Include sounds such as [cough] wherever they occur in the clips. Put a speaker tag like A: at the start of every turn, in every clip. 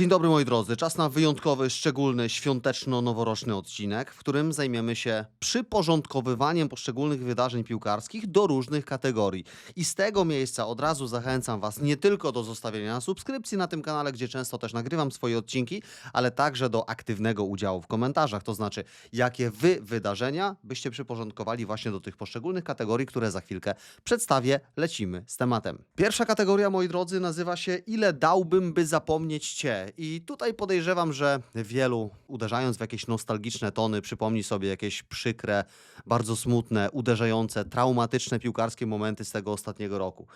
A: Dzień dobry moi drodzy, czas na wyjątkowy, szczególny, świąteczno-noworoczny odcinek, w którym zajmiemy się przyporządkowywaniem poszczególnych wydarzeń piłkarskich do różnych kategorii. I z tego miejsca od razu zachęcam Was nie tylko do zostawienia subskrypcji na tym kanale, gdzie często też nagrywam swoje odcinki, ale także do aktywnego udziału w komentarzach, to znaczy jakie Wy wydarzenia byście przyporządkowali właśnie do tych poszczególnych kategorii, które za chwilkę przedstawię. Lecimy z tematem. Pierwsza kategoria, moi drodzy, nazywa się Ile dałbym, by zapomnieć Cię? I tutaj podejrzewam, że wielu, uderzając w jakieś nostalgiczne tony, przypomni sobie jakieś przykre, bardzo smutne, uderzające, traumatyczne piłkarskie momenty z tego ostatniego roku.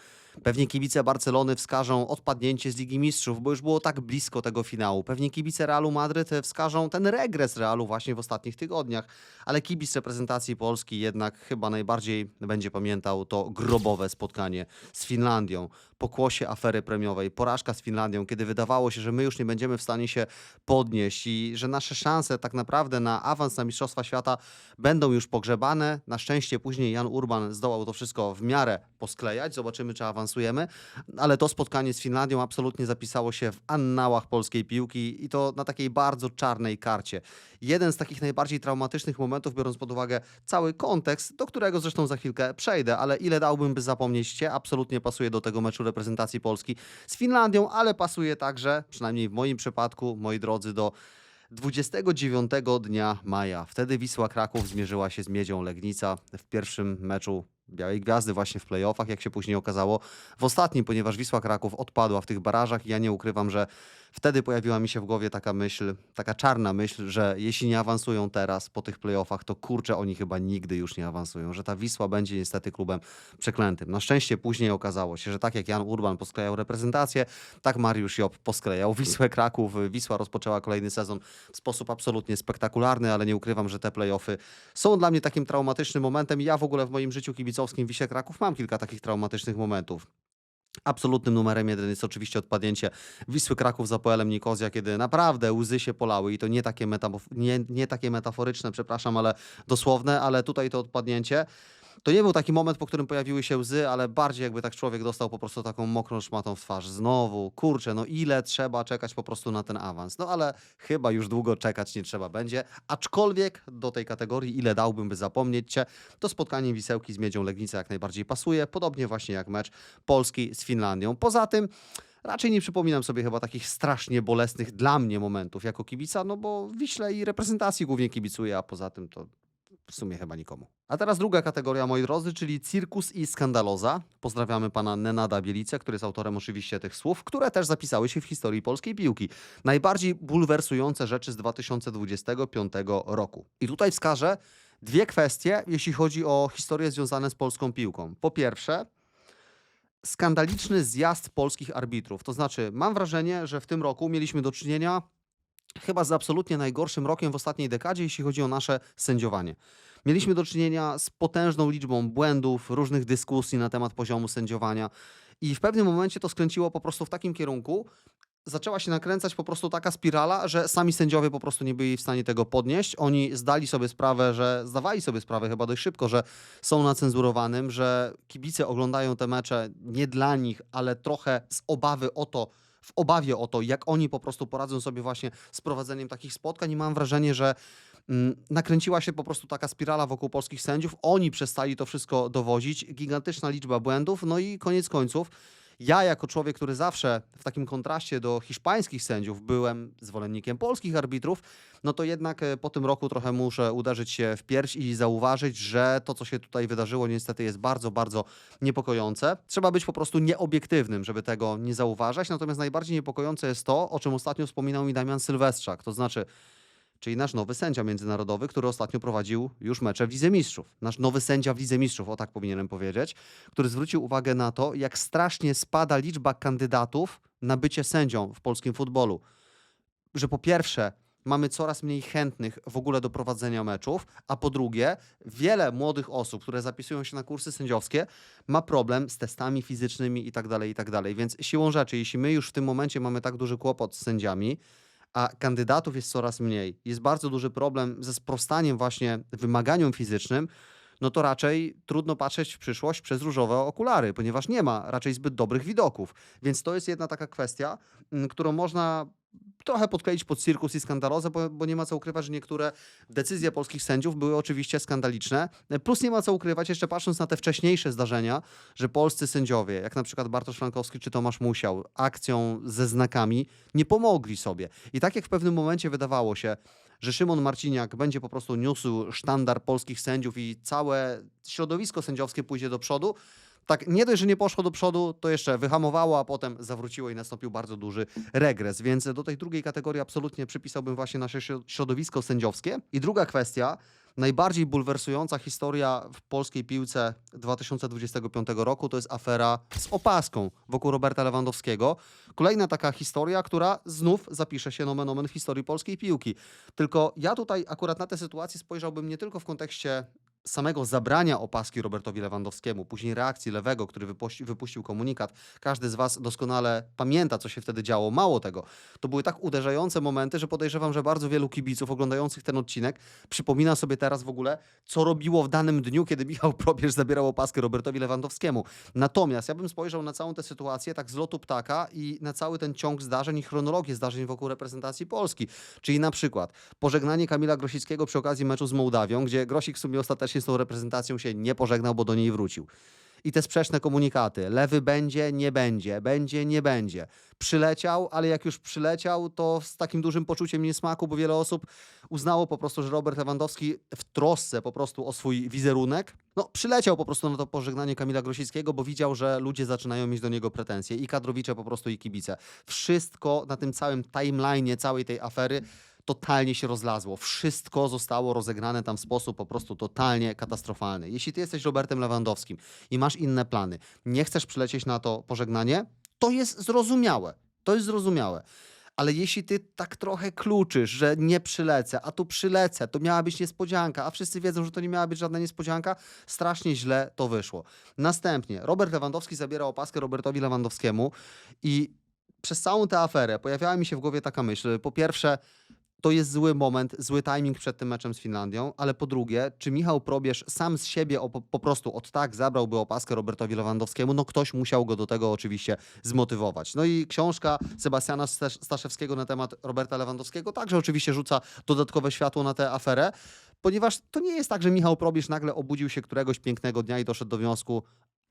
A: Pewnie kibice Barcelony wskażą odpadnięcie z Ligi Mistrzów, bo już było tak blisko tego finału. Pewnie kibice Realu Madryt wskażą ten regres Realu właśnie w ostatnich tygodniach, ale kibic reprezentacji Polski jednak chyba najbardziej będzie pamiętał to grobowe spotkanie z Finlandią. Pokłosie afery premiowej, porażka z Finlandią, kiedy wydawało się, że my już nie będziemy w stanie się podnieść i że nasze szanse tak naprawdę na awans na Mistrzostwa Świata będą już pogrzebane. Na szczęście później Jan Urban zdołał to wszystko w miarę posklejać. Zobaczymy, czy awansujemy. Ale to spotkanie z Finlandią absolutnie zapisało się w annałach polskiej piłki i to na takiej bardzo czarnej karcie. Jeden z takich najbardziej traumatycznych momentów, biorąc pod uwagę cały kontekst, do którego zresztą za chwilkę przejdę, ale ile dałbym, by zapomnieć Cię, absolutnie pasuje do tego meczu reprezentacji Polski z Finlandią, ale pasuje także, przynajmniej w moim przypadku, moi drodzy, do 29 dnia maja. Wtedy Wisła Kraków zmierzyła się z Miedzią Legnica w pierwszym meczu Białej Gwiazdy właśnie w playoffach, jak się później okazało. W ostatnim, ponieważ Wisła Kraków odpadła w tych barażach i ja nie ukrywam, że wtedy pojawiła mi się w głowie taka myśl, taka czarna myśl, że jeśli nie awansują teraz po tych playoffach, to kurczę, oni chyba nigdy już nie awansują, że ta Wisła będzie niestety klubem przeklętym. Na szczęście później okazało się, że tak jak Jan Urban posklejał reprezentację, tak Mariusz Job posklejał Wisłę Kraków. Wisła rozpoczęła kolejny sezon w sposób absolutnie spektakularny, ale nie ukrywam, że te playoffy są dla mnie takim traumatycznym momentem. Ja w ogóle w moim życiu kibicowskim Wisie Kraków mam kilka takich traumatycznych momentów. Absolutnym numerem jeden jest oczywiście odpadnięcie Wisły Kraków za Poelem Nikozja, kiedy naprawdę łzy się polały i to nie takie, metamof- nie, nie takie metaforyczne, przepraszam, ale dosłowne, ale tutaj to odpadnięcie. To nie był taki moment, po którym pojawiły się łzy, ale bardziej jakby tak człowiek dostał po prostu taką mokrą szmatą w twarz. Znowu, kurczę, no ile trzeba czekać po prostu na ten awans. No ale chyba już długo czekać nie trzeba będzie. Aczkolwiek do tej kategorii, ile dałbym, by zapomnieć cię, to spotkanie Wisełki z Miedzią Legnica jak najbardziej pasuje. Podobnie właśnie jak mecz Polski z Finlandią. Poza tym raczej nie przypominam sobie chyba takich strasznie bolesnych dla mnie momentów jako kibica, no bo Wiśle i reprezentacji głównie kibicuję, a poza tym to w sumie chyba nikomu. A teraz druga kategoria, moi drodzy, czyli cirkus i skandaloza. Pozdrawiamy pana Nenada Bielicę, który jest autorem oczywiście tych słów, które też zapisały się w historii polskiej piłki. Najbardziej bulwersujące rzeczy z 2025 roku. I tutaj wskażę dwie kwestie, jeśli chodzi o historie związane z polską piłką. Po pierwsze, skandaliczny zjazd polskich arbitrów. To znaczy, mam wrażenie, że w tym roku mieliśmy do czynienia chyba z absolutnie najgorszym rokiem w ostatniej dekadzie, jeśli chodzi o nasze sędziowanie. Mieliśmy do czynienia z potężną liczbą błędów, różnych dyskusji na temat poziomu sędziowania i w pewnym momencie to skręciło po prostu w takim kierunku, zaczęła się nakręcać po prostu taka spirala, że sami sędziowie po prostu nie byli w stanie tego podnieść. Oni zdali sobie sprawę, że zdawali sobie sprawę chyba dość szybko, że są na cenzurowanym, że kibice oglądają te mecze nie dla nich, ale trochę z obawy o to, w obawie o to, jak oni po prostu poradzą sobie właśnie z prowadzeniem takich spotkań i mam wrażenie, że mm, nakręciła się po prostu taka spirala wokół polskich sędziów. Oni przestali to wszystko dowodzić. Gigantyczna liczba błędów, no i koniec końców ja jako człowiek, który zawsze w takim kontraście do hiszpańskich sędziów byłem zwolennikiem polskich arbitrów, no to jednak e, po tym roku trochę muszę uderzyć się w pierś i zauważyć, że to, co się tutaj wydarzyło, niestety jest bardzo, bardzo niepokojące. Trzeba być po prostu nieobiektywnym, żeby tego nie zauważać. Natomiast najbardziej niepokojące jest to, o czym ostatnio wspominał mi Damian Sylwestrzak, to znaczy czyli nasz nowy sędzia międzynarodowy, który ostatnio prowadził już mecze w Lidze Mistrzów. Nasz nowy sędzia w Lidze Mistrzów, o tak powinienem powiedzieć, który zwrócił uwagę na to, jak strasznie spada liczba kandydatów na bycie sędzią w polskim futbolu. Że po pierwsze, mamy coraz mniej chętnych w ogóle do prowadzenia meczów, a po drugie, wiele młodych osób, które zapisują się na kursy sędziowskie, ma problem z testami fizycznymi i tak dalej, i tak. Więc siłą rzeczy, jeśli my już w tym momencie mamy tak duży kłopot z sędziami, a kandydatów jest coraz mniej, jest bardzo duży problem ze sprostaniem właśnie wymaganiom fizycznym, no to raczej trudno patrzeć w przyszłość przez różowe okulary, ponieważ nie ma raczej zbyt dobrych widoków. Więc to jest jedna taka kwestia, mm, którą można trochę podkleić pod cirkus i skandalozę, bo, bo nie ma co ukrywać, że niektóre decyzje polskich sędziów były oczywiście skandaliczne. Plus nie ma co ukrywać, jeszcze patrząc na te wcześniejsze zdarzenia, że polscy sędziowie, jak na przykład Bartosz Frankowski czy Tomasz Musiał, akcją ze znakami nie pomogli sobie. I tak jak w pewnym momencie wydawało się, że Szymon Marciniak będzie po prostu niósł sztandar polskich sędziów i całe środowisko sędziowskie pójdzie do przodu, tak nie dość, że nie poszło do przodu, to jeszcze wyhamowało, a potem zawróciło i nastąpił bardzo duży regres. Więc do tej drugiej kategorii absolutnie przypisałbym właśnie nasze śro- środowisko sędziowskie. I druga kwestia, najbardziej bulwersująca historia w polskiej piłce 2025 roku to jest afera z opaską wokół Roberta Lewandowskiego. Kolejna taka historia, która znów zapisze się nomen omen w historii polskiej piłki. Tylko ja tutaj akurat na tę sytuację spojrzałbym nie tylko w kontekście samego zabrania opaski Robertowi Lewandowskiemu, później reakcji lewego, który wypuści, wypuścił komunikat. Każdy z Was doskonale pamięta, co się wtedy działo. Mało tego, to były tak uderzające momenty, że podejrzewam, że bardzo wielu kibiców oglądających ten odcinek przypomina sobie teraz w ogóle, co robiło w danym dniu, kiedy [laughs] Michał Probierz zabierał opaskę Robertowi Lewandowskiemu. Natomiast ja bym spojrzał na całą tę sytuację tak z lotu ptaka i na cały ten ciąg zdarzeń i chronologię zdarzeń wokół reprezentacji Polski. Czyli na przykład pożegnanie Kamila Grosickiego przy okazji meczu z Mołdawią, gdzie Grosik w sumie ostatecznie z tą reprezentacją się nie pożegnał, bo do niej wrócił. I te sprzeczne komunikaty. Lewy będzie, nie będzie, będzie, nie będzie. Przyleciał, ale jak już przyleciał, to z takim dużym poczuciem niesmaku, bo wiele osób uznało po prostu, że Robert Lewandowski w trosce po prostu o swój wizerunek, no przyleciał po prostu na to pożegnanie Kamila Grosickiego, bo widział, że ludzie zaczynają mieć do niego pretensje. I kadrowicze po prostu, i kibice. Wszystko na tym całym timeline'ie całej tej afery totalnie się rozlazło. Wszystko zostało rozegrane tam w sposób po prostu totalnie katastrofalny. Jeśli ty jesteś Robertem Lewandowskim i masz inne plany, nie chcesz przylecieć na to pożegnanie, to jest zrozumiałe. To jest zrozumiałe. Ale jeśli ty tak trochę kluczysz, że nie przylecę, a tu przylecę, to miała być niespodzianka, a wszyscy wiedzą, że to nie miała być żadna niespodzianka, strasznie źle to wyszło. Następnie Robert Lewandowski zabiera opaskę Robertowi Lewandowskiemu i przez całą tę aferę pojawiała mi się w głowie taka myśl. Po pierwsze, to jest zły moment, zły timing przed tym meczem z Finlandią, ale po drugie, czy Michał Probierz sam z siebie po, po prostu od tak zabrałby opaskę Robertowi Lewandowskiemu? No ktoś musiał go do tego oczywiście zmotywować. No i książka Sebastiana Stasz- Staszewskiego na temat Roberta Lewandowskiego także oczywiście rzuca dodatkowe światło na tę aferę, ponieważ to nie jest tak, że Michał Probierz nagle obudził się któregoś pięknego dnia i doszedł do wniosku,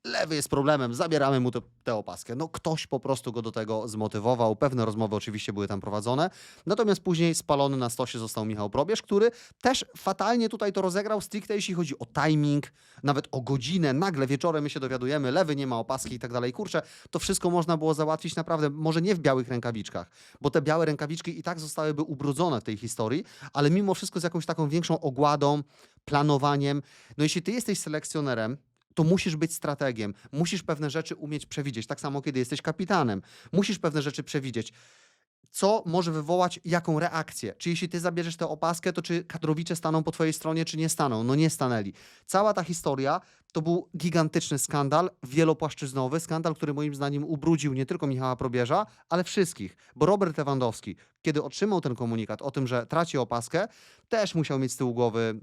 A: lewy jest problemem, zabieramy mu tę- opaskę. No ktoś po prostu go do tego zmotywował. Pewne rozmowy oczywiście były tam prowadzone. Natomiast później spalony na stosie został Michał Probierz, który też fatalnie tutaj to rozegrał stricte, jeśli chodzi o timing, nawet o godzinę. Nagle wieczorem my się dowiadujemy, lewy nie ma opaski i tak dalej. Kurczę, to wszystko można było załatwić naprawdę, może nie w białych rękawiczkach, bo te białe rękawiczki i tak zostałyby ubrudzone w tej historii, ale mimo wszystko z jakąś taką większą ogładą, planowaniem. No jeśli ty jesteś selekcjonerem, to musisz być strategiem. Musisz pewne rzeczy umieć przewidzieć. Tak samo, kiedy jesteś kapitanem. Musisz pewne rzeczy przewidzieć. Co może wywołać jaką reakcję? Czy jeśli ty zabierzesz tę opaskę, to czy kadrowicze staną po twojej stronie, czy nie staną? No nie stanęli. Cała ta historia to był gigantyczny skandal, wielopłaszczyznowy, skandal, który moim zdaniem ubrudził nie tylko Michała Probierza, ale wszystkich. Bo Robert Lewandowski, kiedy otrzymał ten komunikat o tym, że traci opaskę, też musiał mieć z tyłu głowy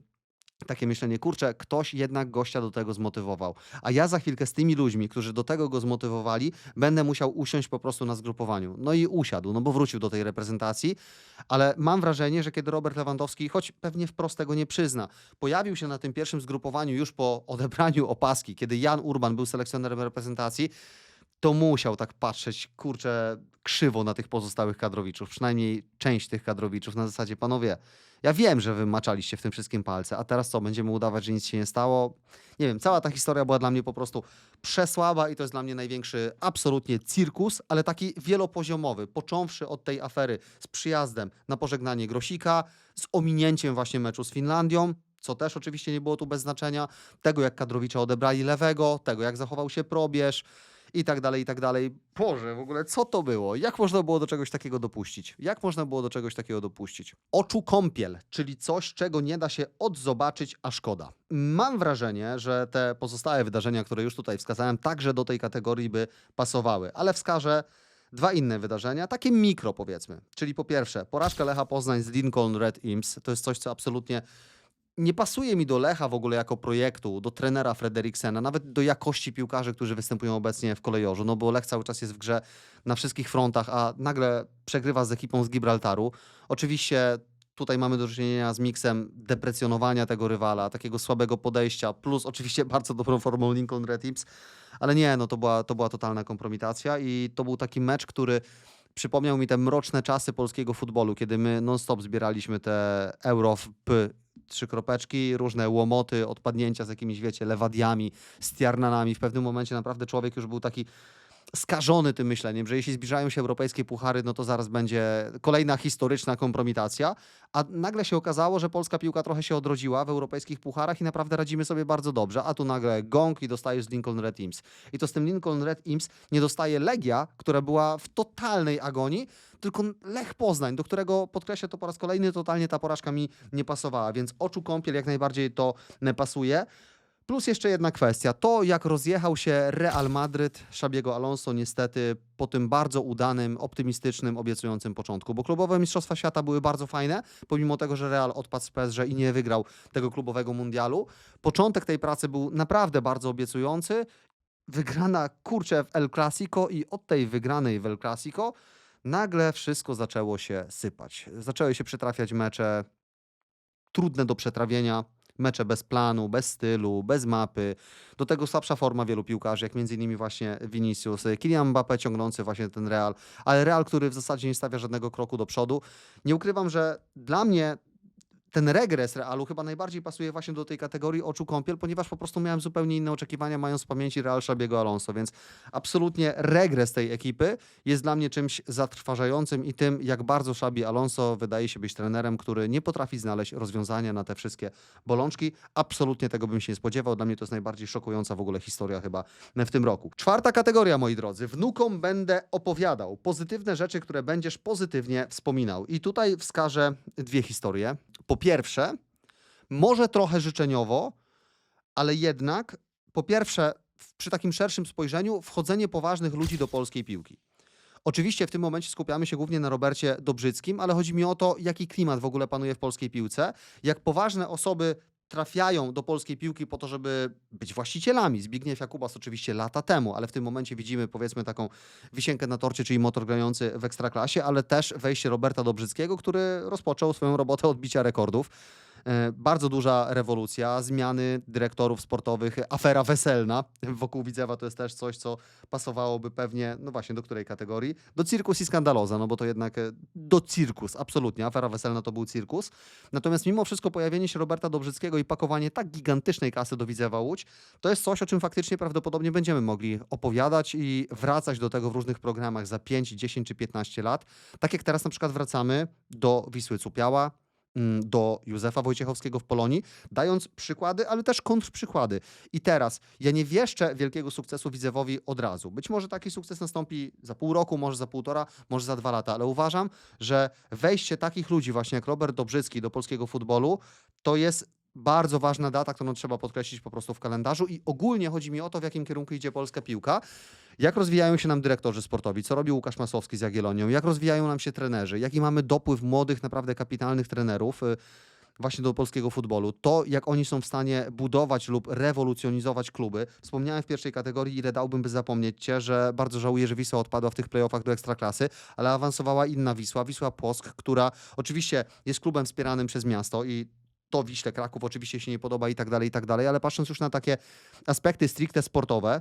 A: takie myślenie, kurczę, ktoś jednak gościa do tego zmotywował. A ja za chwilkę z tymi ludźmi, którzy do tego go zmotywowali, będę musiał usiąść po prostu na zgrupowaniu. No i usiadł, no bo wrócił do tej reprezentacji, ale mam wrażenie, że kiedy Robert Lewandowski, choć pewnie wprost tego nie przyzna, pojawił się na tym pierwszym zgrupowaniu już po odebraniu opaski, kiedy Jan Urban był selekcjonerem reprezentacji, to musiał tak patrzeć, kurczę, krzywo na tych pozostałych kadrowiczów, przynajmniej część tych kadrowiczów na zasadzie, panowie, ja wiem, że wy maczaliście w tym wszystkim palce, a teraz co, będziemy udawać, że nic się nie stało? Nie wiem, cała ta historia była dla mnie po prostu przesłaba i to jest dla mnie największy absolutnie cirkus, ale taki wielopoziomowy, począwszy od tej afery z przyjazdem na pożegnanie Grosika, z ominięciem właśnie meczu z Finlandią, co też oczywiście nie było tu bez znaczenia, tego jak kadrowicze odebrali lewego, tego jak zachował się probierz, i tak dalej, i tak dalej. Boże, w ogóle co to było? Jak można było do czegoś takiego dopuścić? Jak można było do czegoś takiego dopuścić? Oczu kąpiel, czyli coś, czego nie da się odzobaczyć, a szkoda. Mam wrażenie, że te pozostałe wydarzenia, które już tutaj wskazałem, także do tej kategorii by pasowały, ale wskażę dwa inne wydarzenia, takie mikro powiedzmy. Czyli po pierwsze, porażka Lecha Poznań z Lincoln Red Imps, to jest coś, co absolutnie nie pasuje mi do Lecha w ogóle jako projektu, do trenera Frederiksena, nawet do jakości piłkarzy, którzy występują obecnie w kolejorzu, no bo Lech cały czas jest w grze na wszystkich frontach, a nagle przegrywa z ekipą z Gibraltaru. Oczywiście tutaj mamy do czynienia z miksem deprecjonowania tego rywala, takiego słabego podejścia, plus oczywiście [laughs] bardzo dobrą formą Lincoln Red Imps, ale nie, no to była, to była totalna kompromitacja i to był taki mecz, który przypomniał mi te mroczne czasy polskiego futbolu, kiedy my non-stop zbieraliśmy te euro w trzy kropeczki, różne łomoty, odpadnięcia z jakimiś, wiecie, lewadiami, stiarnanami. W pewnym momencie naprawdę człowiek już był taki skażony tym myśleniem, że jeśli zbliżają się europejskie puchary, no to zaraz będzie kolejna historyczna kompromitacja. A nagle się okazało, że polska piłka trochę się odrodziła w europejskich pucharach i naprawdę radzimy sobie bardzo dobrze. A tu nagle gong i dostajesz z Lincoln Red Imps. I to z tym Lincoln Red Imps nie dostaje Legia, która była w totalnej agonii, tylko Lech Poznań, do którego podkreślę to po raz kolejny, totalnie ta porażka mi nie pasowała, więc oczu kąpiel jak najbardziej to pasuje. Plus jeszcze jedna kwestia. To, jak rozjechał się Real Madryt Szabiego Alonso niestety po tym bardzo udanym, optymistycznym, obiecującym początku. Bo klubowe Mistrzostwa Świata były bardzo fajne, pomimo tego, że Real odpadł z PSG i nie wygrał tego klubowego mundialu. Początek tej pracy był naprawdę bardzo obiecujący. Wygrana, kurczę, w El Clasico i od tej wygranej w El Clasico nagle wszystko zaczęło się sypać. Zaczęły się przytrafiać mecze trudne do przetrawienia, mecze bez planu, bez stylu, bez mapy. Do tego słabsza forma wielu piłkarzy, jak między innymi właśnie Vinicius, Kylian Mbappé ciągnący właśnie ten Real, ale Real, który w zasadzie nie stawia żadnego kroku do przodu. Nie ukrywam, że dla mnie ten regres Realu chyba najbardziej pasuje właśnie do tej kategorii oczu kąpiel, ponieważ po prostu miałem zupełnie inne oczekiwania, mając w pamięci Real Szabiego Alonso, więc absolutnie regres tej ekipy jest dla mnie czymś zatrważającym i tym, jak bardzo Szabi Alonso wydaje się być trenerem, który nie potrafi znaleźć rozwiązania na te wszystkie bolączki. Absolutnie tego bym się nie spodziewał. Dla mnie to jest najbardziej szokująca w ogóle historia chyba w tym roku. Czwarta kategoria, moi drodzy. Wnukom będę opowiadał pozytywne rzeczy, które będziesz pozytywnie wspominał. I tutaj wskażę dwie historie. Po pierwsze, może trochę życzeniowo, ale jednak, po pierwsze, przy takim szerszym spojrzeniu, wchodzenie poważnych ludzi do polskiej piłki. Oczywiście w tym momencie skupiamy się głównie na Robercie Dobrzyckim, ale chodzi mi o to, jaki klimat w ogóle panuje w polskiej piłce, jak poważne osoby trafiają do polskiej piłki po to, żeby być właścicielami. Zbigniew Jakubas oczywiście lata temu, ale w tym momencie widzimy powiedzmy taką wisienkę na torcie, czyli motor grający w Ekstraklasie, ale też wejście Roberta Dobrzyckiego, który rozpoczął swoją robotę odbicia rekordów. E, Bardzo duża rewolucja, zmiany dyrektorów sportowych, afera weselna wokół Widzewa to jest też coś, co pasowałoby pewnie, no właśnie, do której kategorii? Do cirkus i skandaloza, no bo to jednak e, do cirkus, absolutnie. Afera weselna to był cirkus. Natomiast mimo wszystko pojawienie się Roberta Dobrzyckiego i pakowanie tak gigantycznej kasy do Widzewa Łódź, to jest coś, o czym faktycznie prawdopodobnie będziemy mogli opowiadać i wracać do tego w różnych programach za 5, 10 czy 15 lat. Tak jak teraz na przykład wracamy do Wisły Cupiała, do Józefa Wojciechowskiego w Polonii, dając przykłady, ale też kontrprzykłady. I teraz, ja nie wieszczę wielkiego sukcesu Widzewowi od razu. Być może taki sukces nastąpi za pół roku, może za półtora, może za dwa lata, ale uważam, że wejście takich ludzi właśnie jak Robert Dobrzycki do polskiego futbolu, to jest bardzo ważna data, którą trzeba podkreślić po prostu w kalendarzu i ogólnie chodzi mi o to, w jakim kierunku idzie polska piłka. Jak rozwijają się nam dyrektorzy sportowi, co robi Łukasz Masłowski z Jagiellonią, jak rozwijają nam się trenerzy, jaki mamy dopływ młodych, naprawdę kapitalnych trenerów y, właśnie do polskiego futbolu. To, jak oni są w stanie budować lub rewolucjonizować kluby. Wspomniałem w pierwszej kategorii, ile dałbym, by zapomnieć cię, że bardzo żałuję, że Wisła odpadła w tych playoffach do Ekstraklasy, ale awansowała inna Wisła, Wisła Płock, która oczywiście jest klubem wspieranym przez miasto i to Wiśle Kraków oczywiście się nie podoba i tak dalej, i tak dalej, ale patrząc już na takie aspekty stricte sportowe,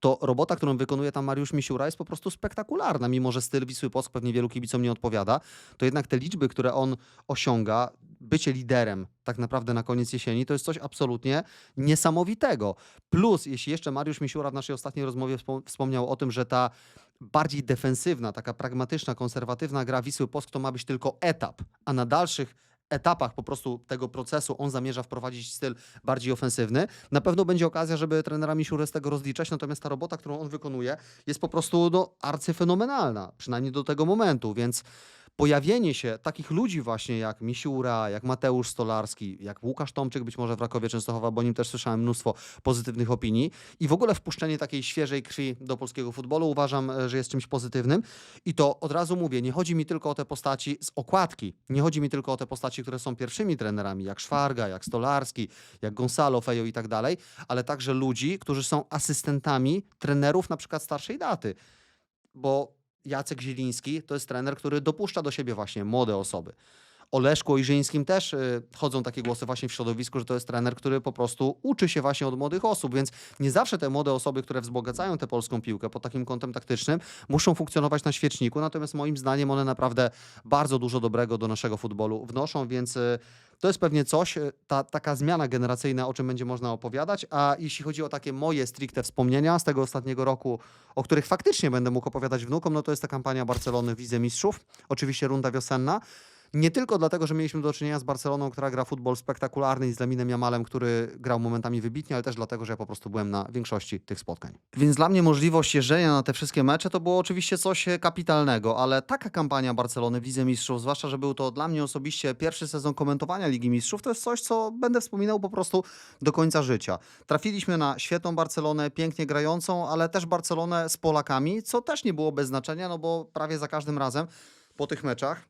A: to robota, którą wykonuje tam Mariusz Misiura jest po prostu spektakularna, mimo że styl Wisły Płock pewnie wielu kibicom nie odpowiada, to jednak te liczby, które on osiąga, bycie liderem tak naprawdę na koniec jesieni, to jest coś absolutnie niesamowitego. Plus, jeśli jeszcze Mariusz Misiura w naszej ostatniej rozmowie wspom- wspomniał o tym, że ta bardziej defensywna, taka pragmatyczna, konserwatywna gra Wisły Płock to ma być tylko etap, a na dalszych etapach po prostu tego procesu on zamierza wprowadzić styl bardziej ofensywny. Na pewno będzie okazja, żeby trenera Misiurę z tego rozliczać, natomiast ta robota, którą on wykonuje jest po prostu no, arcyfenomenalna, przynajmniej do tego momentu, więc pojawienie się takich ludzi właśnie jak Misiura, jak Mateusz Stolarski, jak Łukasz Tomczyk, być może w Rakowie Częstochowa, bo o nim też słyszałem mnóstwo pozytywnych opinii. I w ogóle wpuszczenie takiej świeżej krwi do polskiego futbolu uważam, e, że jest czymś pozytywnym. I to od razu mówię, nie chodzi mi tylko o te postaci z okładki, nie chodzi mi tylko o te postaci, które są pierwszymi trenerami, jak Szwarga, jak Stolarski, jak Gonzalo, Fejo i tak dalej, ale także ludzi, którzy są asystentami trenerów na przykład starszej daty, bo Jacek Zieliński to jest trener, który dopuszcza do siebie właśnie młode osoby. O Leszku Ojrzyńskim też y, chodzą takie głosy właśnie w środowisku, że to jest trener, który po prostu uczy się właśnie od młodych osób, więc nie zawsze te młode osoby, które wzbogacają tę polską piłkę pod takim kątem taktycznym, muszą funkcjonować na świeczniku, natomiast moim zdaniem one naprawdę bardzo dużo dobrego do naszego futbolu wnoszą, więc y, to jest pewnie coś, y, ta taka zmiana generacyjna, o czym będzie można opowiadać, a jeśli chodzi o takie moje stricte wspomnienia z tego ostatniego roku, o których faktycznie będę mógł opowiadać wnukom, no to jest ta kampania Barcelony w Lidze Mistrzów, oczywiście runda wiosenna, nie tylko dlatego, że mieliśmy do czynienia z Barceloną, która gra futbol spektakularny i z Laminem Jamalem, który grał momentami wybitnie, ale też dlatego, że ja po prostu byłem na większości tych spotkań. Więc dla mnie możliwość jeżdżenia na te wszystkie mecze to było oczywiście coś e, kapitalnego, ale taka kampania Barcelony w Lidze Mistrzów, zwłaszcza, że był to dla mnie osobiście pierwszy sezon komentowania Ligi Mistrzów, to jest coś, co będę wspominał po prostu do końca życia. Trafiliśmy na świetną Barcelonę, pięknie grającą, ale też Barcelonę z Polakami, co też nie było bez znaczenia, no bo prawie za każdym razem po tych meczach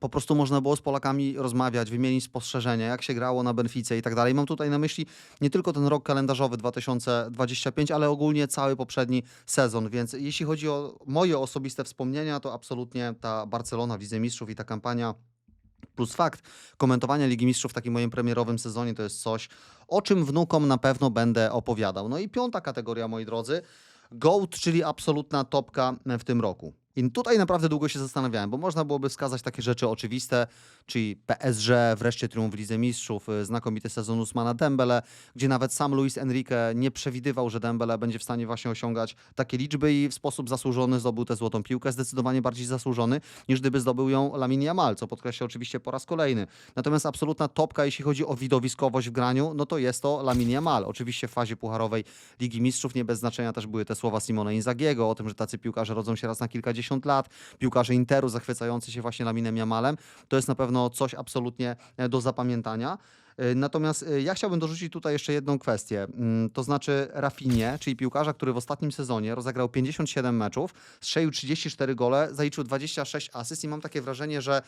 A: po prostu można było z Polakami rozmawiać, wymienić spostrzeżenia, jak się grało na Benfice i tak dalej. Mam tutaj na myśli nie tylko ten rok kalendarzowy 2025, ale ogólnie cały poprzedni sezon, więc jeśli chodzi o moje osobiste wspomnienia, to absolutnie ta Barcelona w Mistrzów i ta kampania Plus fakt komentowania Ligi Mistrzów w takim moim premierowym sezonie to jest coś, o czym wnukom na pewno będę opowiadał. No i piąta kategoria, moi drodzy, GOAT, czyli absolutna topka w tym roku. I tutaj naprawdę długo się zastanawiałem, bo można byłoby wskazać takie rzeczy oczywiste, czyli PSG, wreszcie triumf Lidze Mistrzów, y, znakomity sezon Usmana Dembele, gdzie nawet sam Luis Enrique nie przewidywał, że Dembele będzie w stanie właśnie osiągać takie liczby i w sposób zasłużony zdobył tę złotą piłkę, zdecydowanie bardziej zasłużony, niż gdyby zdobył ją Lamine Yamal, co podkreśla oczywiście po raz kolejny. Natomiast absolutna topka, jeśli chodzi o widowiskowość w graniu, no to jest to Lamine Yamal. Oczywiście w fazie pucharowej Ligi Mistrzów nie bez znaczenia też były te słowa Simone Inzagiego o tym, że tacy piłkarze rodzą się raz na kilkadziesiąt lat, piłkarze Interu zachwycający się właśnie Laminem Yamalem. To jest na pewno coś absolutnie e, do zapamiętania. E, Natomiast e, ja chciałbym dorzucić tutaj jeszcze jedną kwestię, Mm, to znaczy Rafinie, czyli piłkarza, który w ostatnim sezonie rozegrał 57 meczów, strzelił 34 gole, zaliczył 26 asyst i mam takie wrażenie, że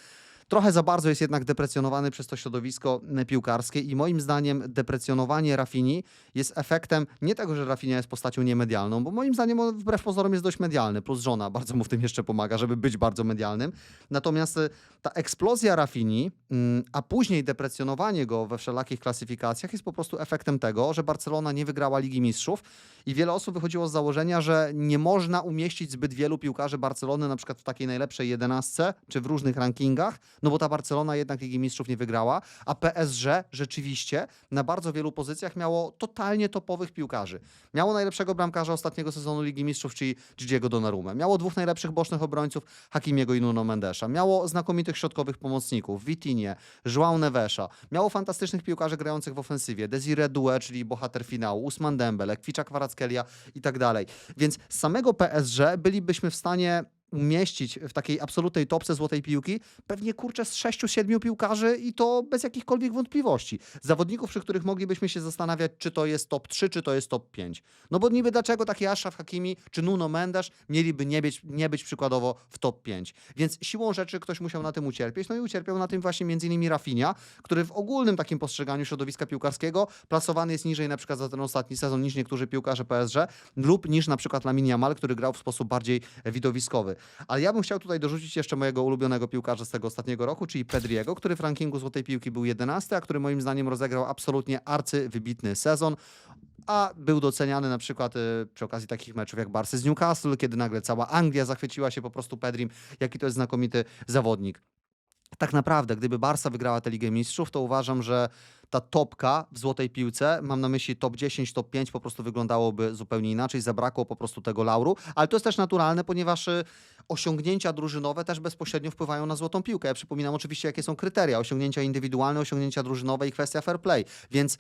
A: trochę za bardzo jest jednak deprecjonowany przez to środowisko e, piłkarskie i moim zdaniem deprecjonowanie Rafini jest efektem nie tego, że Rafinia jest postacią niemedialną, bo moim zdaniem on wbrew pozorom jest dość medialny, plus żona bardzo mu w tym jeszcze pomaga, żeby być bardzo medialnym. Natomiast e, ta eksplozja Rafini, mm, a później deprecjonowanie go we wszelakich klasyfikacjach jest po prostu efektem tego, że Barcelona nie wygrała Ligi Mistrzów i wiele osób wychodziło z założenia, że nie można umieścić zbyt wielu piłkarzy Barcelony na przykład w takiej najlepszej jedenastce czy w różnych rankingach, no bo ta Barcelona jednak Ligi Mistrzów nie wygrała, a PSG rzeczywiście na bardzo wielu pozycjach miało totalnie topowych piłkarzy. Miało najlepszego bramkarza ostatniego sezonu Ligi Mistrzów, czyli Gigiego Donnarumę. Miało dwóch najlepszych bocznych obrońców, Hakimiego i Nuno Mendesza. Miało znakomitych środkowych pomocników, Vitinie, João Nevesza. Miało fantastycznych piłkarzy grających w ofensywie, Desire Due, czyli bohater finału, Usman Dembele, Kwicza Kwarackelia i tak dalej. Więc z samego PSG bylibyśmy w stanie umieścić w takiej absolutnej topce złotej piłki pewnie kurczę z 6-7 piłkarzy i to bez jakichkolwiek wątpliwości. Zawodników, przy których moglibyśmy się zastanawiać, czy to jest top 3, czy to jest top 5. No bo niby dlaczego taki Ashraf Hakimi czy Nuno Mendes mieliby nie być, nie być przykładowo w top 5. Więc siłą rzeczy ktoś musiał na tym ucierpieć, no i ucierpiał na tym właśnie m.in. Rafinha, który w ogólnym takim postrzeganiu środowiska piłkarskiego plasowany jest niżej na przykład za ten ostatni sezon niż niektórzy piłkarze PSG lub niż na przykład Lamine Yamal, który grał w sposób bardziej widowiskowy. Ale ja bym chciał tutaj dorzucić jeszcze mojego ulubionego piłkarza z tego ostatniego roku, czyli Pedriego, który w rankingu Złotej Piłki był 11, a który moim zdaniem rozegrał absolutnie arcywybitny sezon. A był doceniany na przykład y, przy okazji takich meczów jak Barsy z Newcastle, kiedy nagle cała Anglia zachwyciła się po prostu Pedrim, jaki to jest znakomity zawodnik. Tak naprawdę, gdyby Barsa wygrała tę Ligę Mistrzów, to uważam, że ta topka w złotej piłce, mam na myśli top 10, top 5, po prostu wyglądałoby zupełnie inaczej, zabrakło po prostu tego lauru, ale to jest też naturalne, ponieważ y, osiągnięcia drużynowe też bezpośrednio wpływają na złotą piłkę. Ja przypominam oczywiście, jakie są kryteria, osiągnięcia indywidualne, osiągnięcia drużynowe i kwestia fair play, więc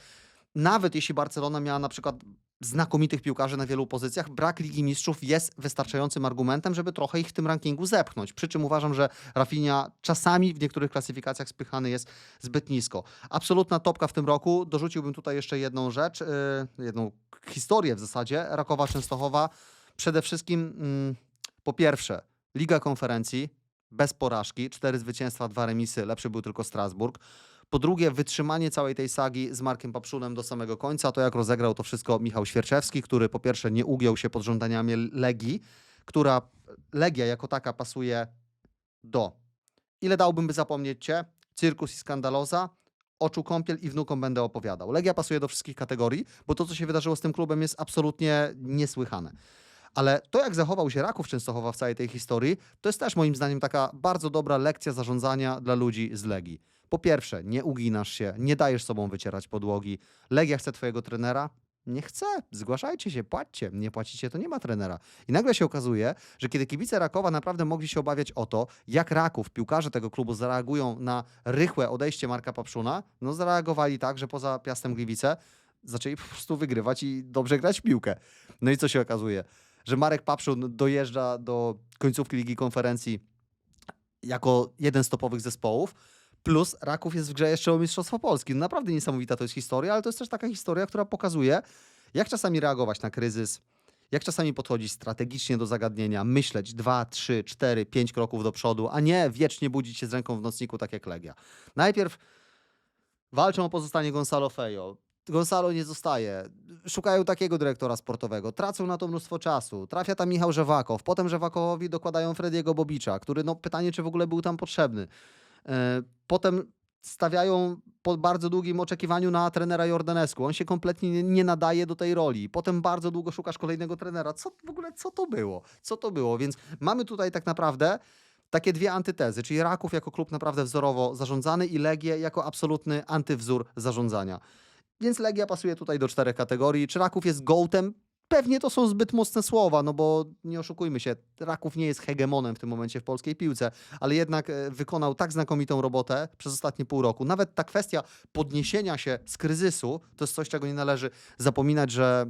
A: nawet jeśli Barcelona miała na przykład znakomitych piłkarzy na wielu pozycjach, brak Ligi Mistrzów jest wystarczającym argumentem, żeby trochę ich w tym rankingu zepchnąć. Przy czym uważam, że Rafinha czasami w niektórych klasyfikacjach spychany jest zbyt nisko. Absolutna topka w tym roku. Dorzuciłbym tutaj jeszcze jedną rzecz, yy, jedną historię w zasadzie. Rakowa Częstochowa. Przede wszystkim, mm, po pierwsze, Liga Konferencji bez porażki, cztery zwycięstwa, dwa remisy, lepszy był tylko Strasburg. Po drugie, wytrzymanie całej tej sagi z Markiem Papszunem do samego końca, to jak rozegrał to wszystko Michał Świerczewski, który po pierwsze nie ugiął się pod żądaniami Legii, która Legia jako taka pasuje do. Ile dałbym, by zapomnieć cię? Cyrkus i skandaloza, oczu kąpiel i wnukom będę opowiadał. Legia pasuje do wszystkich kategorii, bo to, co się wydarzyło z tym klubem jest absolutnie niesłychane. Ale to, jak zachował się Raków Częstochowa w całej tej historii, to jest też moim zdaniem taka bardzo dobra lekcja zarządzania dla ludzi z Legii. Po pierwsze, nie uginasz się, nie dajesz sobą wycierać podłogi. Legia chce twojego trenera? Nie chce. Zgłaszajcie się, płaćcie. Nie płacicie, to nie ma trenera. I nagle się okazuje, że kiedy kibice Rakowa naprawdę mogli się obawiać o to, jak Raków, piłkarze tego klubu zareagują na rychłe odejście Marka Papszuna, no zareagowali tak, że poza Piastem Gliwice zaczęli po prostu wygrywać i dobrze grać w piłkę. No i co się okazuje? Że Marek Papszun dojeżdża do końcówki Ligi Konferencji jako jeden z topowych zespołów, plus Raków jest w grze jeszcze o Mistrzostwo Polski. No naprawdę niesamowita to jest historia, ale to jest też taka historia, która pokazuje, jak czasami reagować na kryzys, jak czasami podchodzić strategicznie do zagadnienia, myśleć dwa, trzy, cztery, pięć kroków do przodu, a nie wiecznie budzić się z ręką w nocniku, tak jak Legia. Najpierw walczą o pozostanie Gonzalo Fejo. Gonzalo nie zostaje. Szukają takiego dyrektora sportowego. Tracą na to mnóstwo czasu. Trafia tam Michał Żewakow. Potem Żewakowowi dokładają Frediego Bobicza, który, no pytanie, czy w ogóle był tam potrzebny. E, Potem stawiają po bardzo długim oczekiwaniu na trenera Jordanesku. On się kompletnie nie, nadaje do tej roli. Potem bardzo długo szukasz kolejnego trenera. Co w ogóle, co to było? Co to było? Więc mamy tutaj tak naprawdę takie dwie antytezy, czyli Raków jako klub naprawdę wzorowo zarządzany i Legię jako absolutny antywzór zarządzania. Więc Legia pasuje tutaj do czterech kategorii. Czy Raków jest gołtem? Pewnie to są zbyt mocne słowa, no bo nie oszukujmy się, Raków nie jest hegemonem w tym momencie w polskiej piłce, ale jednak e, wykonał tak znakomitą robotę przez ostatnie pół roku. Nawet ta kwestia podniesienia się z kryzysu to jest coś, czego nie należy zapominać, że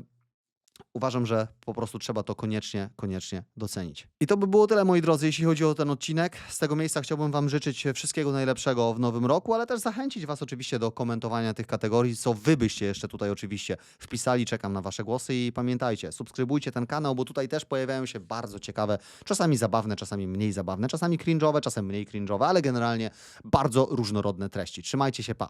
A: uważam, że po prostu trzeba to koniecznie, koniecznie docenić. I to by było tyle, moi drodzy, jeśli chodzi o ten odcinek. Z tego miejsca chciałbym Wam życzyć wszystkiego najlepszego w nowym roku, ale też zachęcić Was oczywiście do komentowania tych kategorii, co Wy byście jeszcze tutaj oczywiście wpisali. Czekam na Wasze głosy i pamiętajcie, subskrybujcie ten kanał, bo tutaj też pojawiają się bardzo ciekawe, czasami zabawne, czasami mniej zabawne, czasami cringe'owe, czasem mniej cringe'owe, ale generalnie bardzo różnorodne treści. Trzymajcie się, pa!